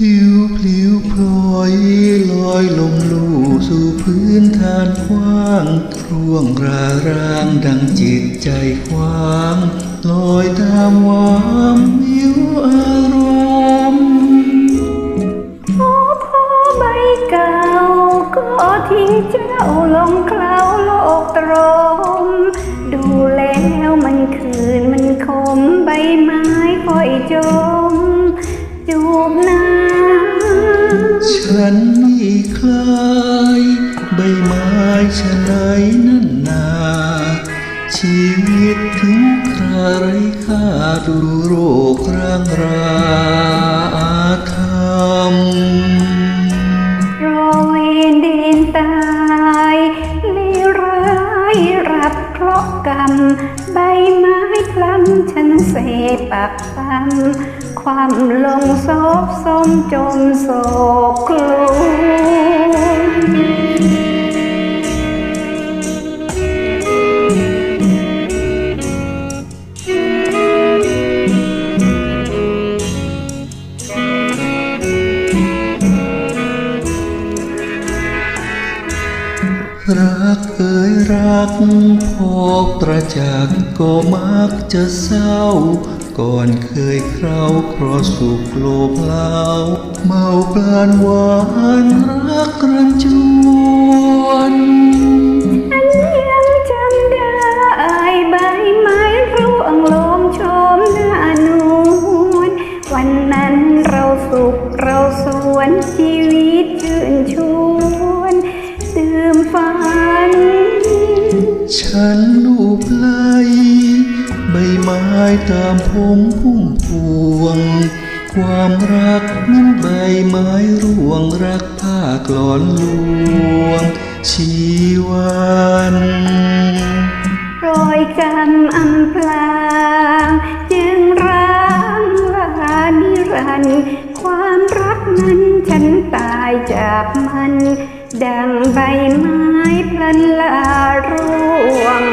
ผิวผิวพลอยลอยลงลู่สู่พื้นฐานกว้างร่วงราร่างดังจิตใจควางลอยตามวามมิวอารมณ์โอ้พ่อใบเก่าก็ทิ้งเจ้าลงคลาวโลกตรม ดูแล้วมันคืนมันคมใบไม้ค่อยจมจูบหน้า ใบไม้ชะไหนนั่นนา ชีวิตถึงคราไรค่าดูโรคร่างราอาธรรมำรอเวนเดนตายเลวร้ายรับเคราะห์กรรม ใบไม้พลัมฉันเสปักปั๊มความลงโศกสมจมโศกคลุม รักเอ่ยรัก พอประจักษ์ก็มักจะเศร้า ก่อนเคยเคราเพราะสุขโลภเล้าเมาปลานหวานรักรันจวนอันยังจำได้ใบไม้ร่วงโลมโชมหน้านวลวันนั้นเราสุขเราสวนชีวิตชื่นช ฉันลูบไหลใบไม้ตามผมพุ่มพวง ความรักนั้นใบไม้ร่วงรักผ้ากลอนลวง ชีวันรอยกรรมอำพลางจึงร้างลานิรันต์ความรักนั้นฉันตายจากมัน ดังใบไม้พลันลาร่วง